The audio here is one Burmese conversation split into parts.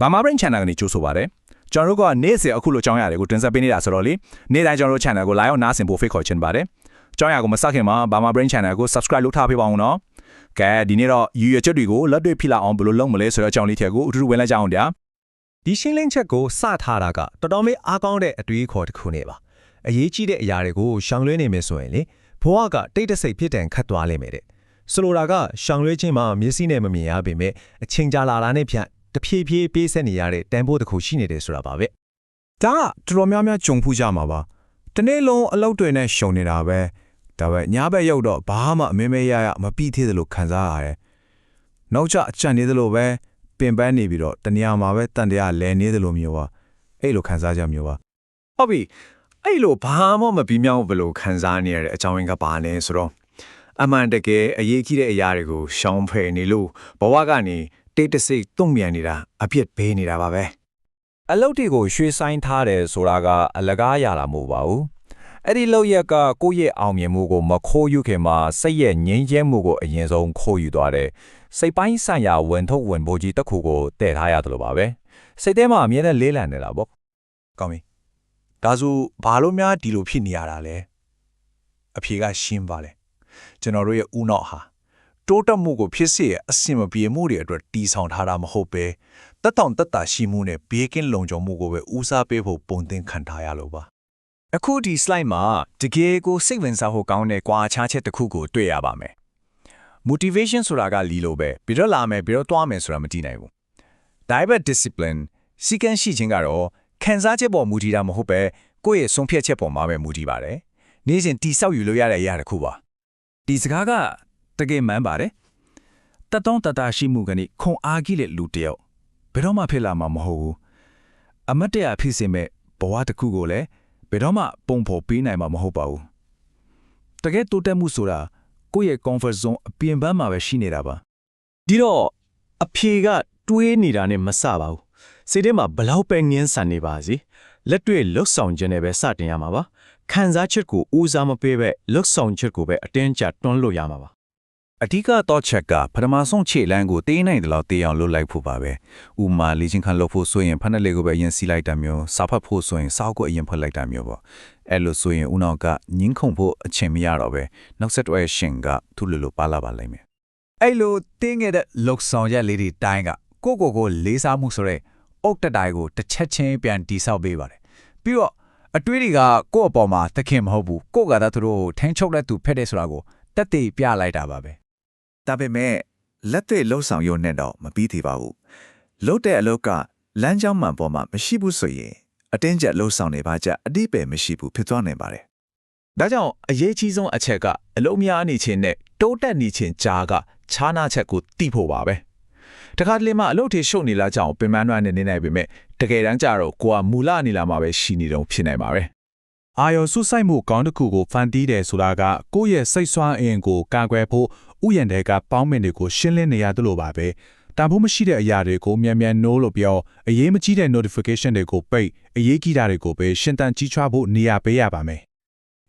ဘာမာ brain channel ကနေကြိုးဆိုပါတယ်ကျွန်တော်တို့ကနေ့စဉ်အခုလိုကြောင်းရတယ်ကိုတင်ဆက်ပေးနေတာဆိုတော့လေနေ့တိုင်းကျွန်တော်တို့ channel ကို like အောင်နားဆင်ဖို့ဖိတ်ခေါ်ချင်ပါတယ်ကြောင်းရကိုမစခင်မှာဘာမာ brain channel ကို subscribe လုပ်ထားပေးပါဦးနော်ကဲဒီနေ့တော့ရည်ရွယ်ချက်တွေကိုလက်တွေ့ဖြစ်လာအောင်ဘယ်လိုလုပ်မလဲဆိုတော့အကြောင်းလေးထက်ကိုအတူတူဝင်လိုက်ကြအောင်ဗျာဒီရှင်းလင်းချက်ကိုစထားတာကတော်တော်လေးအားကောင်းတဲ့အတွေးခေါ်တစ်ခုနေပါအရေးကြီးတဲ့အရာတွေကိုရှောင်လွှဲနေမယ်ဆိုရင်လေဘဝကတိတ်တဆိတ်ဖြစ်တယ်ခတ်သွားလိမ့်မယ်တဲ့ဆိုလိုတာကရှောင်လွှဲခြင်းမှာမျက်စိနဲ့မမြင်ရပေမဲ့အချိန်ကြာလာတာနဲ့ဖြန့် တဖြည်းဖြည်းပေးဆက်နေရတဲ့တန်ဖိုးတစ်ခုရှိနေတယ်ဆိုတာပါပဲဒါကတော်တော်များများကြုံဖူးကြမှာပါတနေ့လုံးအလုပ်တွေနဲ့ရှုံနေတာပဲဒါပဲညဘက်ရောက်တော့ဘာမှအမင်းမဲရရမပြီးသေးသလိုခံစားရတယ်နောက်ကျအချန်နေသလိုပဲပင်ပန်းနေပြီးတော့တနေရာမှာပဲတန်တရားလဲနေသလိုမျိုးပါအဲ့လိုခံစားကြမျိုးပါဟုတ်ပြီအဲ့လိုဘာမှမပြီးမြောက်ဘလို့ခံစားနေရတဲ့အကြောင်းရင်းကပါလဲဆိုတော့အမှန်တကယ်အရေးကြီးတဲ့အရာတွေကိုရှောင်ဖယ်နေလို့ဘဝကနေ တိတ်တဆိတ်တုံ့ပြန်နေတာအပြစ်ပေးနေတာပါပဲအလုပ်တွေကိုရွှေ့ဆိုင်ထားတယ်ဆိုတာကအလကားရတာမဟုတ်ပါဘူးအဲ့ဒီလောက်ရက်ကကိုယ့်ရဲ့အောင်မြင်မှုကိုမခိုးယူခင်မှာစိတ်ရဲ့ငြိမ်းချမ်းမှုကိုအရင်ဆုံးခိုးယူသွားတယ်စိတ်ပိုင်းဆိုင်ရာဝင်ထုတ်ဝင်ဖို့ကြီးတစ်ခုကိုတည်ထားရတယ်လို့ပါပဲစိတ်ထဲမှာအမြဲတမ်းလေးလံနေတာပေါ့ကောင်းပြီဒါဆိုဘာလို့များဒီလိုဖြစ်နေရတာလဲအဖြေကရှင်းပါလေကျွန်တော်တို့ရဲ့ဥနောက်ဟာ တိုးတက်မှုကိုဖြစ်စေအဆင်မပြေမှုတွေအတွက်တီဆောင်ထားတာမဟုတ်ပဲတက်တောင်တက်တာရှိမှုနဲ့ဘေးကင်းလုံခြုံမှုကိုပဲဦးစားပေးဖို့ပုံသင်ခံထားရလို့ပါအခုဒီ slide မှာတကယ်ကိုစိတ်ဝင်စားဖို့ကောင်းတဲ့ကွာခြားချက်တစ်ခုကိုတွေ့ရပါမယ် motivation ဆိုတာကလီလိုပဲပြီးတော့လာမယ်ပြီးတော့တွားမယ်ဆိုတာမကြည့်နိုင်ဘူး diet discipline စီကံရှိခြင်းကတော့ခံစားချက်ပေါ်မူတည်တာမဟုတ်ပဲကိုယ့်ရဲ့ဆုံးဖြတ်ချက်ပေါ်မှာပဲမူတည်ပါတယ်နေ့စဉ်တိဆောက်ယူလို့ရတဲ့အရာတစ်ခုပါဒီစကားက တကယ်မှန်ပါတယ်တတ်တော့တတရှိမှုကနေခွန်အားကြီးတဲ့လူတစ်ယောက်ဘယ်တော့မှဖြစ်လာမှာမဟုတ်ဘူးအမတ်တရဖြစ်စေမဲ့ဘဝတစ်ခုကိုလည်းဘယ်တော့မှပုံဖော်ပေးနိုင်မှာမဟုတ်ပါဘူးတကယ်တိုးတက်မှုဆိုတာကိုယ့်ရဲ့ comfort zone အပြင်ပန်းမှာပဲရှိနေတာပါဒီတော့အဖြေကတွေးနေတာနဲ့မစပါဘူးစိတ်ထဲမှာဘလောက်ပဲငင်းဆန်နေပါစေလက်တွေ့လှုပ်ဆောင်ခြင်းနဲ့ပဲစတင်ရမှာပါခံစားချက်ကိုဦးစားမပေးပဲလှုပ်ဆောင်ချက်ကိုပဲအတင်းကျပ်တွန်းလို့ရမှာပါ အဓိကတော့ချက်ကပထမဆုံးခြေလမ်းကိုတေးနိုင်တယ်လို့တေးအောင်လုပ်လိုက်ဖို့ပါပဲဥမာလေ့ကျင့်ခန်းလုပ်ဖို့ဆိုရင်ဖက်နဲ့လေကိုပဲအရင်စီးလိုက်တာမျိုးစာဖတ်ဖို့ဆိုရင်စာအုပ်ကိုအရင်ဖတ်လိုက်တာမျိုးပေါ့အဲ့လိုဆိုရင်ဦးနောက်ကညင်းခုန်ဖို့အချိန်မရတော့ပဲနောက်ဆက်တွဲရှင်ကသူ့လိုလိုပါလာပါလိမ့်မယ်အဲ့လိုတင်းခဲ့တဲ့လုတ်ဆောင်ရက်လေးတွေတိုင်းကကိုကိုကိုလေးစားမှုဆိုတဲ့အုတ်တတိုင်ကိုတစ်ချက်ချင်းပြန်တိဆောက်ပေးပါတယ်ပြီးတော့အတွေးတွေကကိုယ့်အပေါ်မှာသခင်မဟုတ်ဘူးကိုယ့်ကသာသူတို့ကိုထင်းချုပ်တဲ့သူဖက်တဲ့ဆိုတာကိုတက်တည်ပြလိုက်တာပါပဲ ဒါပေမဲ့လက်တွေ့လှုပ်ဆောင်ရုံနဲ့တော့မပြီးသေးပါဘူးလှုပ်တဲ့အလုပ်ကလမ်းကြောင်းမှန်ပေါ်မှာမရှိဘူးဆိုရင်အတင်းကျပ်လှုပ်ဆောင်နေပါကြအတိပယ်မရှိဘူးဖြစ်သွားနိုင်ပါတယ်ဒါကြောင့်အရေးကြီးဆုံးအချက်ကအလုံးများနေခြင်းနဲ့တိုးတက်နေခြင်းကြားကခြားနာချက်ကိုတိဖို့ပါပဲတခါတလေမှအလုပ်တွေရှုပ်နေလာကြအောင်ပင်ပန်းနှွမ်းနေနေနိုင်ပေမဲ့တကယ်တမ်းကျတော့ကိုကမူလနေလာမှာပဲရှိနေတော့ဖြစ်နိုင်ပါပဲအာယောဆုဆိုင်မှုကောင်းတစ်ခုကိုဖန်တီးတယ်ဆိုတာကကိုယ့်ရဲ့စိတ်ဆွမ်းအင်ကိုကာကွယ်ဖို့ ဥယျာဉ်တွေကပေါင်းမင်တွေကိုရှင်းလင်းနေရတယ်လို့ပါပဲတန်ဖိုးမရှိတဲ့အရာတွေကိုမြန်မြန်နိုးလို့ပြောအရေးမကြီးတဲ့ notification တွေကိုပိတ်အရေးကြီးတာတွေကိုပဲရှင်းတန်ကြီးချွားဖို့နေရာပေးရပါမယ်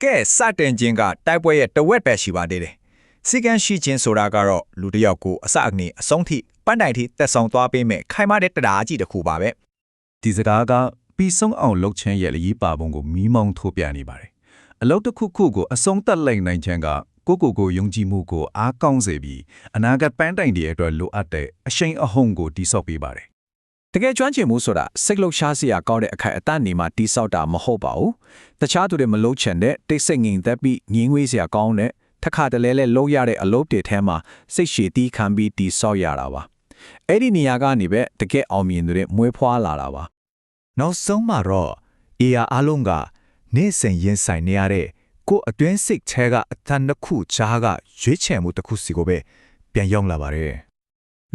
ကဲစတင်ခြင်းကတိုက်ပွဲရဲ့တဝက်ပဲရှိပါသေးတယ်စီကံရှိခြင်းဆိုတာကတော့လူတစ်ယောက်ကိုအစအနေအဆုံးထိပန်းတိုင်ထိသက်ဆောင်သွားပေးမယ်ခိုင်မာတဲ့တရားကြီးတစ်ခုပါပဲဒီစကားကပြီးဆုံးအောင်လုပ်ခြင်းရဲ့ရေးပါပုံကိုမီးမောင်းထိုးပြနေပါတယ်အလုပ်တစ်ခုခုကိုအဆုံးသတ်လိုက်နိုင်ခြင်းက ကိုကိုကိုယုံကြည်မှုကိုအားကောင်းစေပြီးအနာဂတ်ပန်းတိုင်တွေအတွက်လိုအပ်တဲ့အရှိန်အဟုန်ကိုတိစောက်ပေးပါတယ်တကယ်ကျွမ်းကျင်မှုဆိုတာစိတ်လှုပ်ရှားစရာကောင်းတဲ့အခိုက်အတန့်နေမှာတိဆောက်တာမဟုတ်ပါဘူးတခြားသူတွေမလုပ်ချင်တဲ့တိတ်ဆိတ်ငြိမ်သက်ပြီးငြင်းငွေးစရာကောင်းတဲ့ထခါတလဲလဲလုံးရတဲ့အလုပ်တွေထဲမှာစိတ်ရှည်တီးခံပြီးတိဆောက်ရတာပါအဲ့ဒီနေရာကနေပဲတကယ်အောင်မြင်တွေမွေးဖွားလာတာပါနောက်ဆုံးမှာတော့ AR အလုံးကနေ့စဉ်ရင်ဆိုင်နေရတဲ့ ကိုယ်အတွင်းစိတ်แท้ကအတန်တစ်ခုချားကရွေးချယ်မှုတစ်ခုစီကိုပဲပြန်ရောက်လာပါတယ်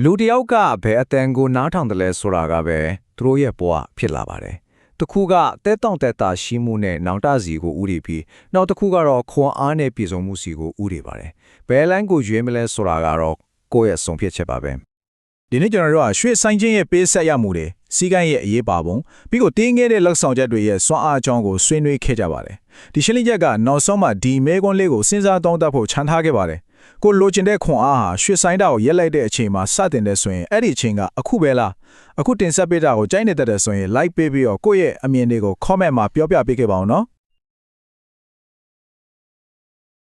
လူတစ်ယောက်ကဘယ်အတန်ကိုနားထောင်တယ်လဲဆိုတာကပဲသူတို့ရဲ့ဘဝဖြစ်လာပါတယ်။တစ်ခုကတဲတောင့်တဲတာရှိမှုနဲ့နောင်တစီကိုဥတည်ပြီးနောက်တစ်ခုကတော့ခွန်အားနဲ့ပြည်စုံမှုစီကိုဥတည်ပါတယ်။ဘယ်လိုင်းကိုရွေးမလဲဆိုတာကတော့ကိုယ့်ရဲ့ဆုံးဖြတ်ချက်ပါပဲ ဒီနေ့ကျွန်တော်တို့ကရွှေဆိုင်ချင်းရဲ့ပေးဆက်ရမှုတွေစီကန်းရဲ့အရေးပါပုံပြီးကိုတင်းခဲ့တဲ့လက်ဆောင်ချက်တွေရဲ့စွမ်းအားအကြောင်းကိုဆွေးနွေးခဲ့ကြပါတယ်ဒီရှင်းလင်းချက်ကနောက်ဆုံးမှဒီမဲကွန်းလေးကိုစဉ်းစားတောင်းတဖို့ခြံထားခဲ့ပါတယ်ကိုလိုချင်တဲ့ခွန်အားဟာရွှေဆိုင်တာကိုရက်လိုက်တဲ့အချိန်မှာစတင်တဲ့ဆိုရင်အဲ့ဒီအချိန်ကအခုပဲလားအခုတင်ဆက်ပေးတာကိုကြိုက်နေတတ်တယ်ဆိုရင် like ပေးပြီးတော့ကိုယ့်ရဲ့အမြင်တွေကို comment မှာပြောပြပေးခဲ့ပါဦးနော်